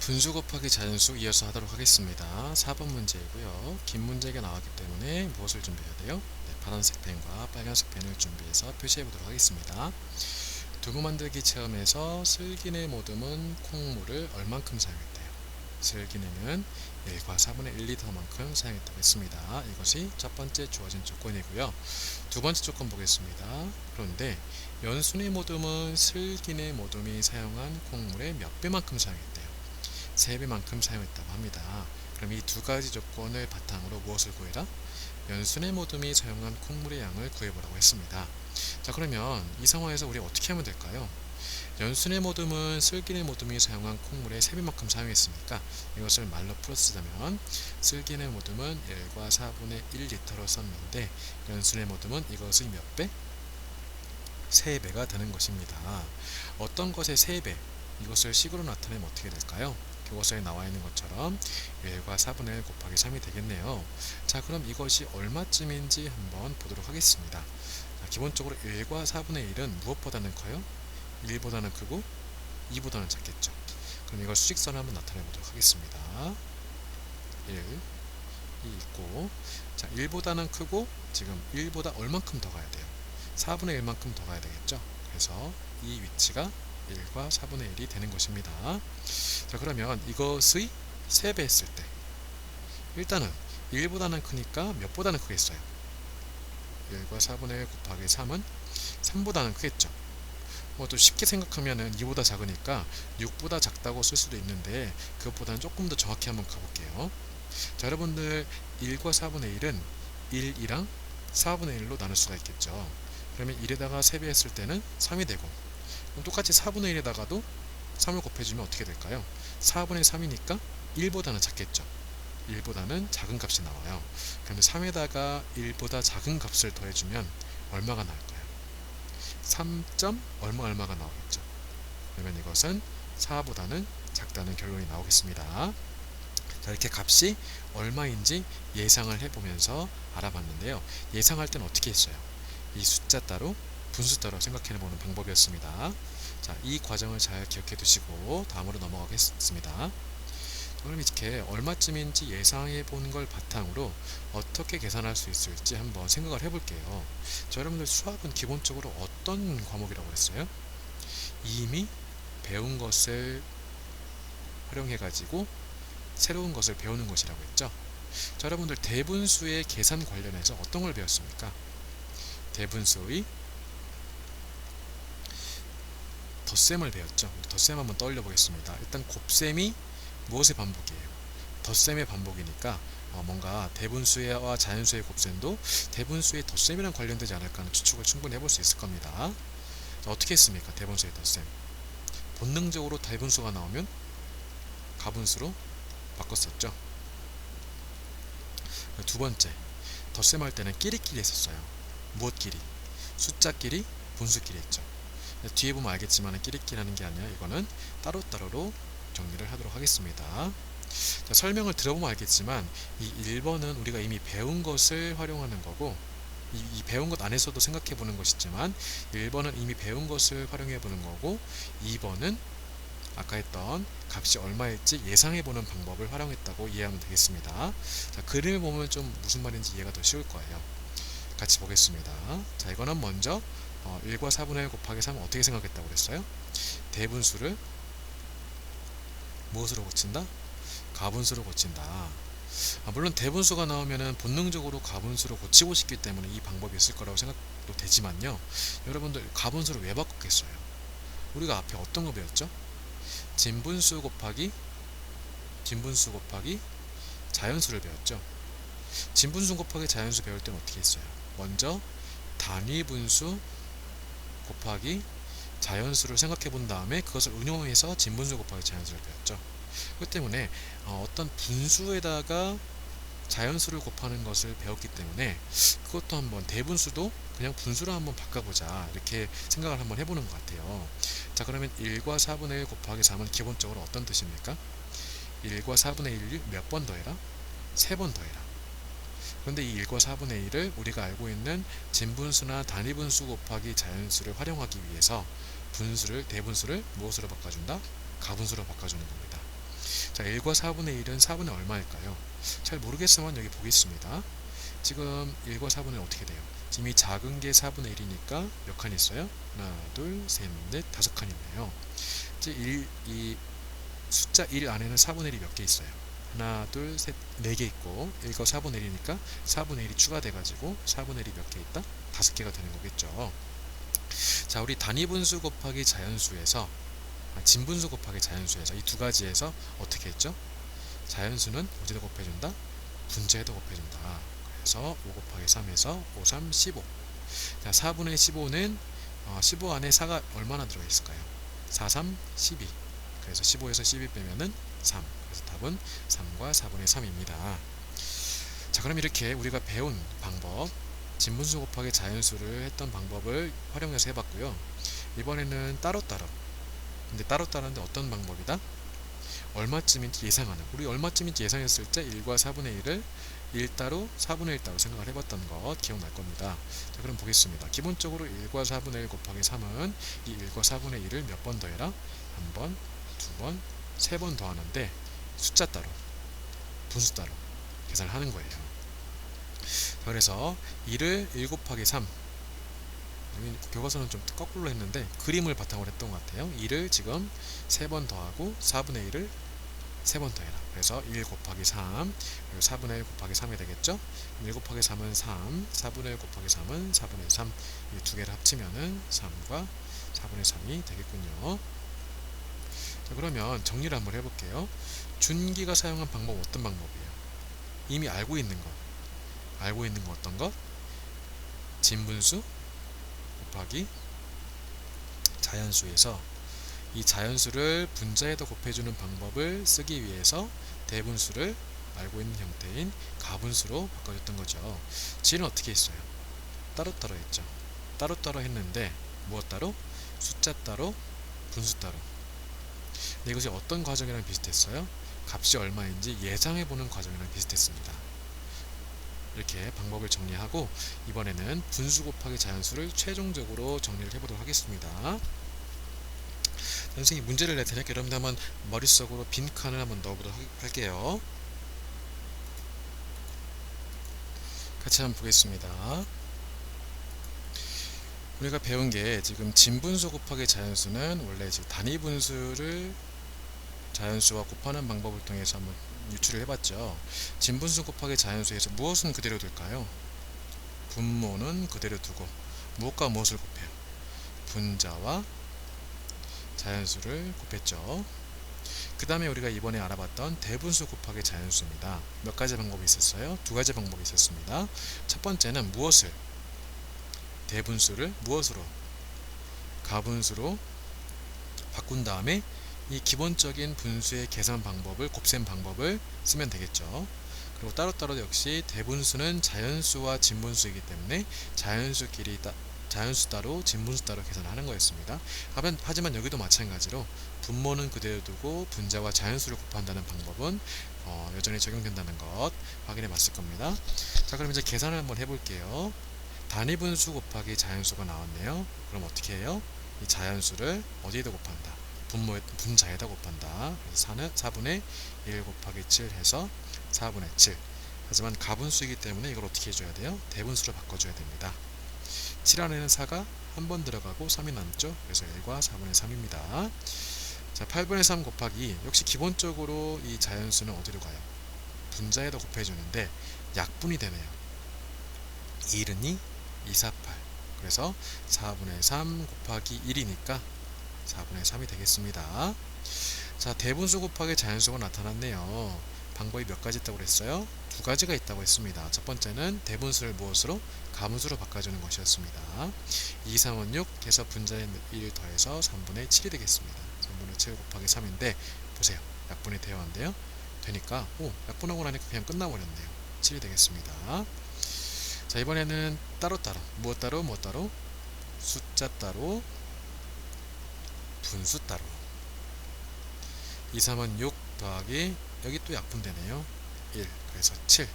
분수 곱하기 자연수 이어서 하도록 하겠습니다. 4번 문제이고요. 긴 문제가 나왔기 때문에 무엇을 준비해야 돼요? 네, 파란색 펜과 빨간색 펜을 준비해서 표시해 보도록 하겠습니다. 두부 만들기 체험에서 슬기네 모듬은 콩물을 얼만큼 사용했대요? 슬기네는 1과 4분의 1리터만큼 사용했다고 했습니다. 이것이 첫 번째 주어진 조건이고요. 두 번째 조건 보겠습니다. 그런데 연순의 모듬은 슬기네 모듬이 사용한 콩물의 몇 배만큼 사용했대요? 3배만큼 사용했다고 합니다. 그럼 이 두 가지 조건을 바탕으로 무엇을 구해라? 연순의 모듬이 사용한 콩물의 양을 구해보라고 했습니다. 자 그러면 이 상황에서 우리 어떻게 하면 될까요? 연순의 모듬은 슬기네 모듬이 사용한 콩물의 3배만큼 사용했으니까 이것을 말로 풀어쓰자면 슬기네 모듬은 1과 4분의 1리터로 썼는데 연순의 모듬은 이것의 몇 배? 3배가 되는 것입니다. 어떤 것의 3배? 이것을 식으로 나타내면 어떻게 될까요? 교과서에 나와 있는 것처럼 1과 4분의 1 곱하기 3이 되겠네요. 자, 그럼 이것이 얼마쯤인지 한번 보도록 하겠습니다. 자, 기본적으로 1과 4분의 1은 무엇보다는 커요? 1보다는 크고 2보다는 작겠죠. 그럼 이걸 수직선을 한번 나타내 보도록 하겠습니다. 1, 2 있고 자, 1보다는 크고 지금 1보다 얼만큼 더 가야 돼요? 4분의 1만큼 더 가야 되겠죠. 그래서 이 위치가 1과 4분의 1이 되는 것입니다. 자 그러면 이것의 3배 했을 때 일단은 1보다는 크니까 몇보다는 크겠어요? 1과 4분의 1 곱하기 3은 3보다는 크겠죠. 뭐 또 쉽게 생각하면은 2보다 작으니까 6보다 작다고 쓸 수도 있는데 그것보다는 조금 더 정확히 한번 가볼게요. 자 여러분들 1과 4분의 1은 1이랑 4분의 1로 나눌 수가 있겠죠. 그러면 1에다가 3배 했을 때는 3이 되고 똑같이 4분의 1에다가도 3을 곱해주면 어떻게 될까요? 4분의 3이니까 1보다는 작겠죠. 1보다는 작은 값이 나와요. 그런데 3에다가 1보다 작은 값을 더해주면 얼마가 나올까요? 3. 얼마 얼마가 나오겠죠. 그러면 이것은 4보다는 작다는 결론이 나오겠습니다. 자, 이렇게 값이 얼마인지 예상을 해보면서 알아봤는데요. 예상할 때는 어떻게 했어요? 이 숫자 따로 분수 따로 생각해보는 방법이었습니다. 자, 이 과정을 잘 기억해 두시고 다음으로 넘어가겠습니다. 그럼 이렇게 얼마쯤인지 예상해 본 걸 바탕으로 어떻게 계산할 수 있을지 한번 생각을 해볼게요. 자, 여러분들 수학은 기본적으로 어떤 과목이라고 했어요? 이미 배운 것을 활용해 가지고 새로운 것을 배우는 것이라고 했죠. 자, 여러분들 대분수의 계산 관련해서 어떤 걸 배웠습니까? 대분수의 덧셈을 배웠죠. 덧셈 한번 떠올려 보겠습니다. 일단 곱셈이 무엇의 반복이에요? 덧셈의 반복이니까 어, 뭔가 대분수와 자연수의 곱셈도 대분수의 덧셈이랑 관련되지 않을까 하는 추측을 충분히 해볼 수 있을 겁니다. 자, 어떻게 했습니까? 대분수의 덧셈. 본능적으로 대분수가 나오면 가분수로 바꿨었죠. 두 번째, 덧셈할 때는 끼리끼리 했었어요. 무엇끼리? 숫자끼리, 분수끼리 했죠. 뒤에 보면 알겠지만 끼리끼리하는 게 아니라 이거는 따로따로로 정리를 하도록 하겠습니다. 자, 설명을 들어보면 알겠지만 이 1번은 우리가 이미 배운 것을 활용하는 거고 이, 이 배운 것 안에서도 생각해 보는 것이지만 1번은 이미 배운 것을 활용해 보는 거고 2번은 아까 했던 값이 얼마일지 예상해 보는 방법을 활용했다고 이해하면 되겠습니다. 자, 그림을 보면 좀 무슨 말인지 이해가 더 쉬울 거예요. 같이 보겠습니다. 자, 이거는 먼저 어, 1과 4분의 1 곱하기 3은 어떻게 생각했다고 그랬어요? 대분수를 무엇으로 고친다? 가분수로 고친다. 아, 물론 대분수가 나오면은 본능적으로 가분수로 고치고 싶기 때문에 이 방법이 있을 거라고 생각도 되지만요. 여러분들 가분수를 왜 바꿨겠어요? 우리가 앞에 어떤 거 배웠죠? 진분수 곱하기 진분수 곱하기 자연수를 배웠죠. 진분수 곱하기 자연수 배울 때는 어떻게 했어요? 먼저 단위 분수 곱하기 자연수를 생각해 본 다음에 그것을 응용해서 진분수 곱하기 자연수를 배웠죠. 그 때문에 어, 떤 분수에다가 자연수를 곱하는 것을 배웠기 때문에 그것도 한번 대분수도 그냥 분수로 한번 바꿔보자 이렇게 생각을 한번 해보는 것 같아요. 자 그러면 1과 4분의 1 곱하기 3은 기본적으로 어떤 뜻입니까? 1과 4분의 1을 몇번 더해라? 3번 더해라. 그런데 이 1과 4분의 1을 우리가 알고 있는 진분수나 단위분수 곱하기 자연수를 활용하기 위해서 분수를 대분수를 무엇으로 바꿔준다? 가분수로 바꿔주는 겁니다. 자 1과 4분의 1은 4분의 얼마일까요? 잘 모르겠으면 여기 보겠습니다. 지금 1과 4분의 1 어떻게 돼요? 지금 이 작은 게 4분의 1이니까 몇 칸 있어요? 하나, 둘, 셋, 넷, 다섯 칸 있네요. 이제 1, 이 숫자 1 안에는 4분의 1이 몇 개 있어요? 하나, 둘, 셋, 네 개 있고 1과 4분의 1이니까 4분의 1이 추가돼가지고 4분의 1이 몇 개 있다? 다섯 개가 되는 거겠죠. 자, 우리 단위분수 곱하기 자연수에서 아, 진분수 곱하기 자연수에서 이 두 가지에서 어떻게 했죠? 자연수는 어디다 곱해준다? 분자에다 곱해준다. 그래서 5 곱하기 3에서 5, 3, 15. 자, 4분의 15는 어, 15 안에 4가 얼마나 들어있을까요? 4, 3, 12. 그래서 15에서 12 빼면은 3. 그래서 답은 3과 4분의 3입니다. 자, 그럼 이렇게 우리가 배운 방법, 진분수 곱하기 자연수를 했던 방법을 활용해서 해봤고요. 이번에는 따로따로. 근데 따로따로인데 어떤 방법이다? 얼마쯤인지 예상하는. 우리 얼마쯤인지 예상했을 때 1과 4분의 1을 1따로 4분의 1따로 생각을 해봤던 것 기억날 겁니다. 자, 그럼 보겠습니다. 기본적으로 1과 4분의 1 곱하기 3은 이 1과 4분의 1을 몇 번 더해라? 한 번, 두 번, 세 번 더하는데 숫자 따로, 분수 따로 계산을 하는 거예요. 자, 그래서 1을 1 곱하기 3 여기 교과서는 좀 거꾸로 했는데 그림을 바탕으로 했던 것 같아요. 1을 지금 3번 더하고 4분의 1을 3번 더해라. 그래서 1 곱하기 3 그리고 4분의 1 곱하기 3이 되겠죠? 1 곱하기 3은 3 4분의 1 곱하기 3은 4분의 3 이 두 개를 합치면은 3과 4분의 3이 되겠군요. 자, 그러면 정리를 한번 해볼게요. 준기가 사용한 방법 은 어떤 방법이에요? 이미 알고 있는 것. 알고 있는 거 어떤 것? 진분수 곱하기 자연수에서 이 자연수를 분자에다 곱해주는 방법을 쓰기 위해서 대분수를 알고 있는 형태인 가분수로 바꿔줬던 거죠. 지는 어떻게 했어요? 따로따로 했죠. 따로따로 했는데 무엇 따로? 숫자 따로, 분수 따로. 근데 이것이 어떤 과정이랑 비슷했어요? 값이 얼마인지 예상해보는 과정이랑 비슷했습니다. 이렇게 방법을 정리하고 이번에는 분수 곱하기 자연수를 최종적으로 정리를 해보도록 하겠습니다. 선생님 문제를 낼 테니까 여러분들 한번 머릿속으로 빈 칸을 한번 넣어보도록 할게요. 같이 한번 보겠습니다. 우리가 배운 게 지금 진분수 곱하기 자연수는 원래 단위 분수를 자연수와 곱하는 방법을 통해서 한번 유출을 해봤죠. 진분수 곱하기 자연수에서 무엇은 그대로 둘까요? 분모는 그대로 두고 무엇과 무엇을 곱해요? 분자와 자연수를 곱했죠. 그 다음에 우리가 이번에 알아봤던 대분수 곱하기 자연수입니다. 몇 가지 방법이 있었어요? 두 가지 방법이 있었습니다. 첫 번째는 무엇을 대분수를 무엇으로 가분수로 바꾼 다음에 이 기본적인 분수의 계산 방법을 곱셈 방법을 쓰면 되겠죠. 그리고 따로따로 역시 대분수는 자연수와 진분수이기 때문에 자연수끼리 따, 자연수 따로 진분수 따로 계산하는 거였습니다. 하지만 여기도 마찬가지로 분모는 그대로 두고 분자와 자연수를 곱한다는 방법은 어, 여전히 적용된다는 것 확인해 봤을 겁니다. 자 그럼 이제 계산을 한번 해볼게요. 단위 분수 곱하기 자연수가 나왔네요. 그럼 어떻게 해요? 이 자연수를 어디에다 곱한다? 분모에, 분자에다 곱한다. 그래서 4는 4분의 1 곱하기 7 해서 4분의 7. 하지만 가분수이기 때문에 이걸 어떻게 해줘야 돼요? 대분수로 바꿔줘야 됩니다. 7 안에는 4가 한 번 들어가고 3이 남죠. 그래서 1과 4분의 3입니다. 자, 8분의 3 곱하기 역시 기본적으로 이 자연수는 어디로 가요? 분자에다 곱해주는데 약분이 되네요. 1은 2, 2, 4, 8. 그래서 4분의 3 곱하기 1이니까 4분의 3이 되겠습니다. 자, 대분수 곱하기 자연수가 나타났네요. 방법이 몇 가지 있다고 그랬어요? 두 가지가 있다고 했습니다. 첫 번째는 대분수를 무엇으로? 가분수로 바꿔주는 것이었습니다. 2, 3은 6 해서 분자에 1 더해서 3분의 7이 되겠습니다. 3분의 7 곱하기 3인데 보세요. 약분이 되어 왔는데요. 되니까 오 약분하고 나니까 그냥 끝나버렸네요. 7이 되겠습니다. 자 이번에는 따로따로 무엇 따로 무엇 따로 숫자 따로 분수 따로. 2, 3은 6 더하기 여기 또 약분되네요. 1 그래서 7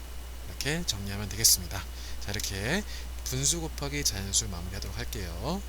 이렇게 정리하면 되겠습니다. 자 이렇게 분수 곱하기 자연수 마무리하도록 할게요